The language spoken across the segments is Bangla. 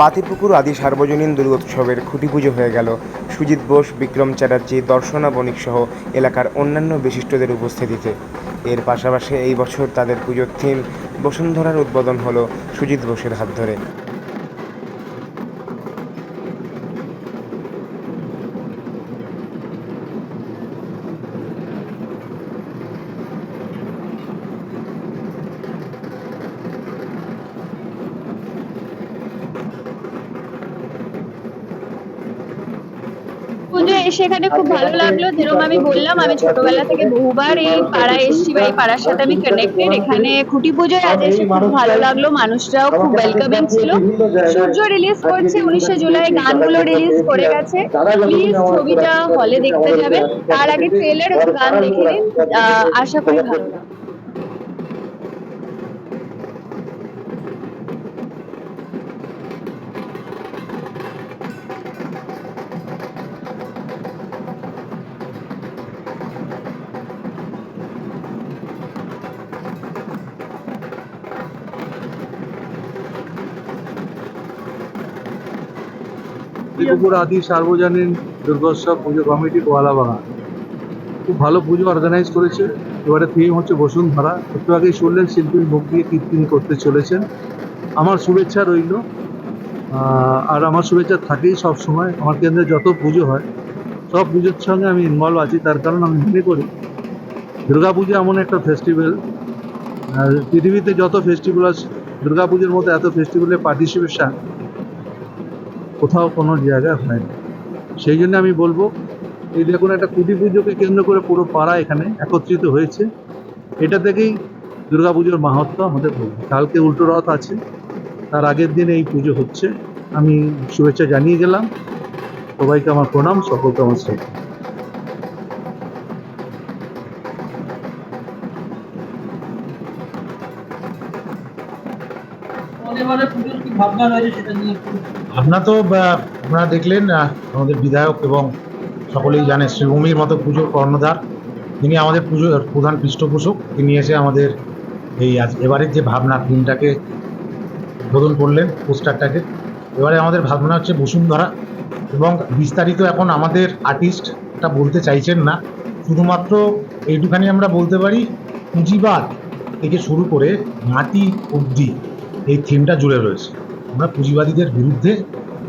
পাতিপুকুর আদি সার্বজনীন দুর্গোৎসবের খুঁটি পুজো হয়ে গেল। সুজিত বোস, বিক্রম চ্যাটার্জি, দর্শনা বণিক সহ এলাকার অন্যান্য বিশিষ্টদের উপস্থিতিতে। এর পাশাপাশি এই বছর তাদের পুজোর থিম বসুন্ধরার উদ্বোধন হলো সুজিত বোসের হাত ধরে। এখানে খুব ভালো লাগল। যেরকম আমি বললাম, আমি ছোটবেলা থেকে বহুবার এই পাড়ায় এসেছি বা এই পাড়ার সাথে আমি কানেক্টেড এখানে খুঁটি পুজোয় আজ এসে খুব ভালো লাগল, মানুষরাও খুব ওয়েলকামিং ছিল। সূর্য রিলিজ করছে উনিশে জুলাই, গানগুলো রিলিজ করে গেছে। প্লিজ ছবিটা হলে দেখতে যাবে তার আগে ট্রেলার গান দেখে নিন। আশা করি ভালো লাগবে। আদি সার্বজনীন দুর্গোৎসব পুজো কমিটি কোয়ালাবাগান। খুব ভালো পুজো অর্গানাইজ করেছে। এবারে থিম হচ্ছে বসুন্ধরা। একটু আগেই শুনলেন শিল্পীর মুখ দিয়ে কীর্তন করতে চলেছেন। আমার শুভেচ্ছা রইল। আর আমার শুভেচ্ছা থাকেই সব সময় আমার কেন্দ্রে যত পুজো হয়, সব পুজোর সঙ্গে আমি ইনভলভ আছি। তার কারণ আমি মনে করি দুর্গা পুজো এমন একটা ফেস্টিভ্যাল পৃথিবীতে যত ফেস্টিভ্যাল আছে দুর্গা পুজোর মতো এত ফেস্টিভ্যালে পার্টিসিপেশন কোথাও কোনো জায়গা হয় না সেই জন্য আমি বলব, এই দেখুন একটা কুটি পুজোকে কেন্দ্র করে পুরো পাড়া এখানে একত্রিত হয়েছে। এটা থেকেই দুর্গা পুজোর মাহাত্ম আমাদের কালকে উল্টো রথ আছে, তার আগের দিন এই পুজো হচ্ছে। আমি শুভেচ্ছা জানিয়ে গেলাম। সবাইকে আমার প্রণাম, সকলকে আমার শ্রদ্ধা। ভাবনা তো আপনারা দেখলেন আমাদের বিধায়ক এবং সকলেই জানে শ্রীভূমির মতো পুজোর কর্ণধার। তিনি আমাদের পুজোর প্রধান পৃষ্ঠপোষক। তিনি এসে আমাদের এই আজ, এবারের যে ভাবনা থিমটাকে উদ্বোধন করলেন, পোস্টারটাকে। এবারে আমাদের ভাবনা হচ্ছে বসুন্ধরা এবং বিস্তারিত এখন আমাদের আর্টিস্টটা বলতে চাইছেন না। শুধুমাত্র এইটুখানি আমরা বলতে পারি, পুঁজিবাদ থেকে শুরু করে মাটি অবধি এই থিমটা জুড়ে রয়েছে। আমরা পুঁজিবাদীদের বিরুদ্ধে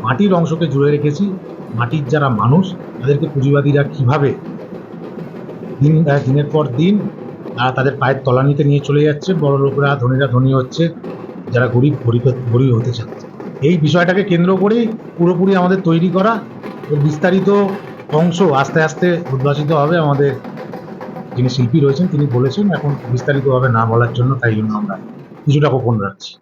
মাটির অংশকে জুড়ে রেখেছি। মাটির যারা মানুষ, তাদেরকে পুঁজিবাদীরা কীভাবে দিন দিনের পর দিন তারা তাদের পায়ের তলানিতে নিয়ে চলে যাচ্ছে, বড় লোকরা, ধনীরা, ধনী হচ্ছে, যারা গরিব গরিব গরিব হতে চাচ্ছে। এই বিষয়টাকে কেন্দ্র করেই পুরোপুরি আমাদের তৈরি করা এর বিস্তারিত অংশ আস্তে আস্তে উদ্ভাসিত হবে আমাদের যিনি শিল্পী রয়েছেন, তিনি বলেছেন, এখন বিস্তারিতভাবে না বলার জন্য তাই জন্য আমরা কিছুটা গোপন রাখছি।